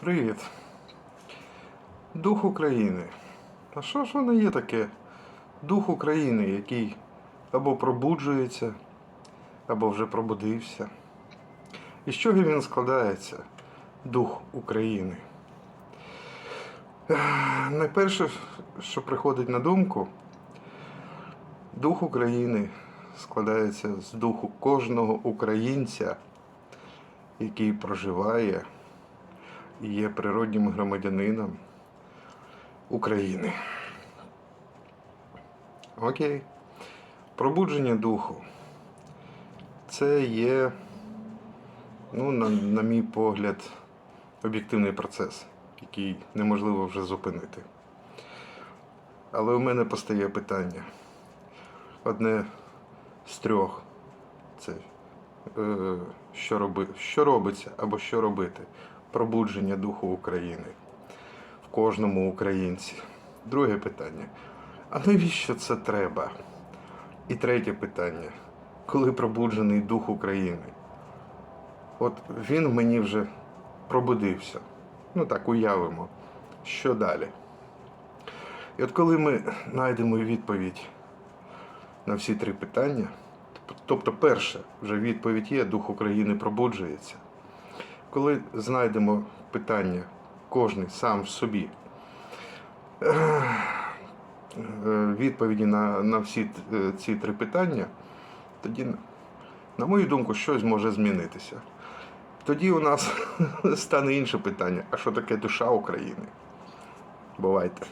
Привіт. Дух України. А що ж воно є таке? Дух України, який або пробуджується, або вже пробудився. І з чого він складається? Дух України. Найперше, що приходить на думку, дух України складається з духу кожного українця, який проживає є природнім громадянином України. Окей. Пробудження духу. Це є, ну, на, на мій погляд, об'єктивний процес, який неможливо вже зупинити. Але у мене постає питання. Одне з трьох це е, що, роби, що робиться або що робити. Пробудження духу України в кожному українці. Друге питання. А навіщо це треба? І третє питання. Коли пробуджений дух України? От він в мені вже пробудився. Ну так, уявимо. Що далі? І от коли ми знайдемо відповідь на всі три питання, тобто, перше, вже відповідь є, дух України пробуджується. Коли знайдемо питання, кожен сам в собі, е, відповіді на, на всі е, ці три питання, тоді, на мою думку, щось може змінитися. Тоді у нас стане інше питання: а що таке душа України? Бувайте.